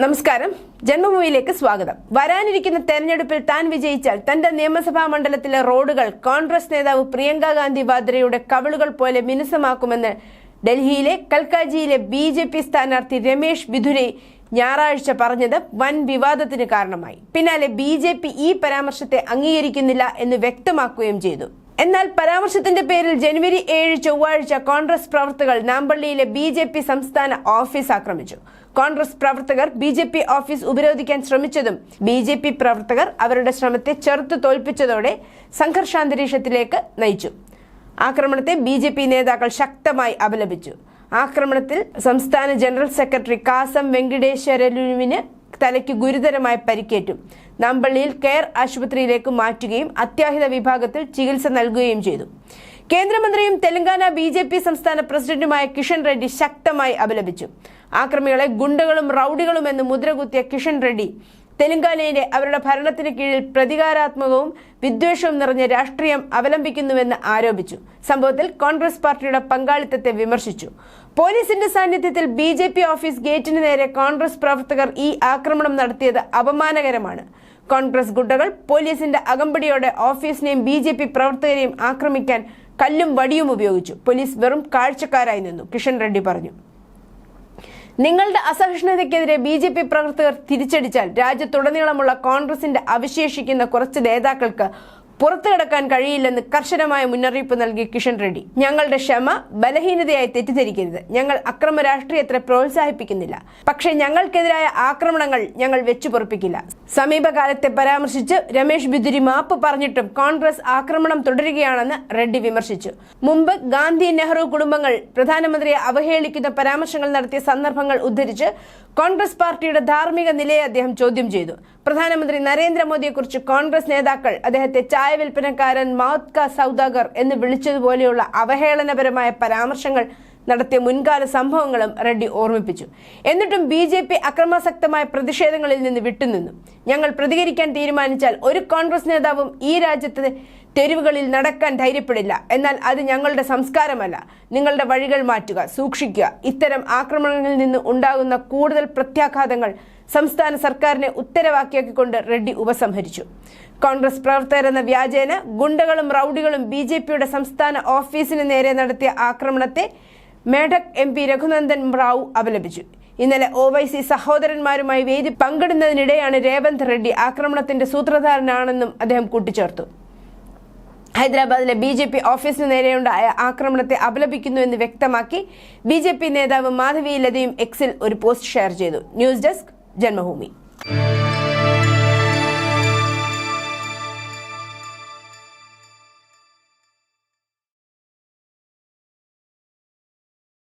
നമസ്കാരം. ജന്മഭൂമിയിലേക്ക് സ്വാഗതം. വരാനിരിക്കുന്ന തെരഞ്ഞെടുപ്പിൽ താൻ വിജയിച്ചാൽ തന്റെ നിയമസഭാ മണ്ഡലത്തിലെ റോഡുകൾ കോൺഗ്രസ് നേതാവ് പ്രിയങ്ക ഗാന്ധി വാദ്രയുടെ കവിളുകൾ പോലെ മിനുസമാക്കുമെന്ന് ഡൽഹിയിലെ കൽക്കാജിയിലെ ബി ജെ പി സ്ഥാനാർത്ഥി രമേശ് ബിധുരെ ഞായറാഴ്ച പറഞ്ഞത് വൻ വിവാദത്തിന് കാരണമായി. പിന്നാലെ ബി ഈ പരാമർശത്തെ അംഗീകരിക്കുന്നില്ല എന്ന് വ്യക്തമാക്കുകയും ചെയ്തു. എന്നാൽ പരാമർശത്തിന്റെ പേരിൽ ജനുവരി ഏഴ് ചൊവ്വാഴ്ച കോൺഗ്രസ് പ്രവർത്തകർ നാമ്പള്ളിയിലെ ബി ജെ പി സംസ്ഥാന ഓഫീസ് ആക്രമിച്ചു. കോൺഗ്രസ് പ്രവർത്തകർ ബി ജെ പി ഓഫീസ് ഉപരോധിക്കാൻ ശ്രമിച്ചതും ബി ജെ പി പ്രവർത്തകർ അവരുടെ ശ്രമത്തെ ചെറുത്തു തോൽപ്പിച്ചതോടെ സംഘർഷാന്തരീക്ഷത്തിലേക്ക് നയിച്ചു. ആക്രമണത്തെ ബി ജെ പി നേതാക്കൾ ശക്തമായി അപലപിച്ചു. ആക്രമണത്തിൽ സംസ്ഥാന ജനറൽ സെക്രട്ടറി കാസം വെങ്കിടേശ്വരലുവിന് തലയ്ക്ക് ഗുരുതരമായി പരിക്കേറ്റു. നാമ്പള്ളിയിൽ കെയർ ആശുപത്രിയിലേക്ക് മാറ്റുകയും അത്യാഹിത വിഭാഗത്തിൽ ചികിത്സ നൽകുകയും ചെയ്തു. കേന്ദ്രമന്ത്രിയും തെലങ്കാന ബി ജെ പി സംസ്ഥാന പ്രസിഡന്റുമായ കിഷൻ റെഡ്ഡി ശക്തമായി അപലപിച്ചു. ആക്രമികളെ ഗുണ്ടകളും റൌഡികളും എന്ന് മുദ്രകുത്തിയ കിഷൻ റെഡ്ഡി തെലങ്കാനയിലെ അവരുടെ ഭരണത്തിന് കീഴിൽ പ്രതികാരാത്മകവും വിദ്വേഷവും നിറഞ്ഞ രാഷ്ട്രീയം അവലംബിക്കുന്നുവെന്ന് ആരോപിച്ചു. സംഭവത്തിൽ കോൺഗ്രസ് പാർട്ടിയുടെ പങ്കാളിത്തത്തെ വിമർശിച്ചു. പോലീസിന്റെ സാന്നിധ്യത്തിൽ ബി ഓഫീസ് ഗേറ്റിന് നേരെ കോൺഗ്രസ് പ്രവർത്തകർ ഈ ആക്രമണം നടത്തിയത് അപമാനകരമാണ്. കോൺഗ്രസ് ഗുണ്ടകൾ പോലീസിന്റെ അകമ്പടിയോടെ ഓഫീസിനെയും ബി ജെ പി പ്രവർത്തകരെയും ആക്രമിക്കാൻ കല്ലും വടിയും ഉപയോഗിച്ചു. പോലീസ് വെറും കാഴ്ചക്കാരായി നിന്നു കിഷൻ റെഡ്ഡി പറഞ്ഞു. നിങ്ങളുടെ അസഹിഷ്ണുതയ്ക്കെതിരെ ബി ജെ പി പ്രവർത്തകർ തിരിച്ചടിച്ചാൽ രാജ്യത്തുടനീളമുള്ള കോൺഗ്രസിന്റെ അവശേഷിക്കുന്ന കുറച്ച് നേതാക്കൾക്ക് പുറത്തു കിടക്കാൻ കഴിയില്ലെന്ന് കർശനമായ മുന്നറിയിപ്പ് നൽകി കിഷൻ റെഡ്ഡി. ഞങ്ങളുടെ ക്ഷമ ബലഹീനതയായി തെറ്റിദ്ധരിക്കരുത്. ഞങ്ങൾ അക്രമ രാഷ്ട്രീയത്തെ പ്രോത്സാഹിപ്പിക്കുന്നില്ല. പക്ഷേ ഞങ്ങൾക്കെതിരായ ആക്രമണങ്ങൾ ഞങ്ങൾ വെച്ചു പൊറപ്പിക്കില്ല. സമീപകാലത്തെ പരാമർശിച്ച് രമേശ് ബിദുരി മാപ്പ് പറഞ്ഞിട്ടും കോൺഗ്രസ് ആക്രമണം തുടരുകയാണെന്ന് റെഡ്ഡി വിമർശിച്ചു. മുമ്പ് ഗാന്ധി നെഹ്റു കുടുംബങ്ങൾ പ്രധാനമന്ത്രിയെ അവഹേളിക്കുന്ന പരാമർശങ്ങൾ നടത്തിയ സന്ദർഭങ്ങൾ ഉദ്ധരിച്ച് കോൺഗ്രസ് പാർട്ടിയുടെ ധാർമ്മിക നിലയെ അദ്ദേഹം ചോദ്യം ചെയ്തു. പ്രധാനമന്ത്രി നരേന്ദ്രമോദിയെക്കുറിച്ച് കോൺഗ്രസ് നേതാക്കൾ അദ്ദേഹത്തെ ചായ വിൽപ്പനക്കാരൻ മൗത്ക സൗദാഗർ എന്ന് വിളിച്ചതുപോലെയുള്ള അവഹേളനപരമായ പരാമർശങ്ങൾ നടത്തിയ മുൻകാല സംഭവങ്ങളും റെഡ്ഡി ഓർമ്മിപ്പിച്ചു. എന്നിട്ടും ബി ജെ പി അക്രമാസക്തമായ പ്രതിഷേധങ്ങളിൽ നിന്ന് വിട്ടുനിന്നു. ഞങ്ങൾ പ്രതികരിക്കാൻ തീരുമാനിച്ചാൽ ഒരു കോൺഗ്രസ് നേതാവും ഈ രാജ്യത്തെ തെരുവുകളിൽ നടക്കാൻ ധൈര്യപ്പെടില്ല. എന്നാൽ അത് ഞങ്ങളുടെ സംസ്കാരമല്ല. നിങ്ങളുടെ വഴികൾ മാറ്റുക സൂക്ഷിക്കുക. ഇത്തരം ആക്രമണങ്ങളിൽ നിന്ന് ഉണ്ടാകുന്ന കൂടുതൽ പ്രത്യാഘാതങ്ങൾ സംസ്ഥാന സർക്കാരിനെ ഉത്തരവാക്കിയാക്കിക്കൊണ്ട് റെഡ്ഡി ഉപസംഹരിച്ചു. കോൺഗ്രസ് പ്രവർത്തകരെന്ന വ്യാജേന ഗുണ്ടകളും റൌഡികളും ബി ജെ പിയുടെ സംസ്ഥാന ഓഫീസിന് നേരെ നടത്തിയ ആക്രമണത്തെ മേഡക് എം പി രഘുനന്ദൻ റാവു അപലപിച്ചു. ഇന്നലെ ഒ വൈ സി സഹോദരന്മാരുമായി വേദി പങ്കിടുന്നതിനിടെയാണ് രേവന്ത് റെഡ്ഡി ആക്രമണത്തിന്റെ സൂത്രധാരനാണെന്നും അദ്ദേഹം കൂട്ടിച്ചേർത്തു. ഹൈദരാബാദിലെ ബി ജെ പി ഓഫീസിന് നേരെയുണ്ടായ ആക്രമണത്തെ അപലപിക്കുന്നുവെന്ന് വ്യക്തമാക്കി ബി ജെ പി നേതാവ് മാധവി ലതയും എക്സിൽ ഒരു പോസ്റ്റ് ഷെയർ ചെയ്തു. News desk Janmabhumi.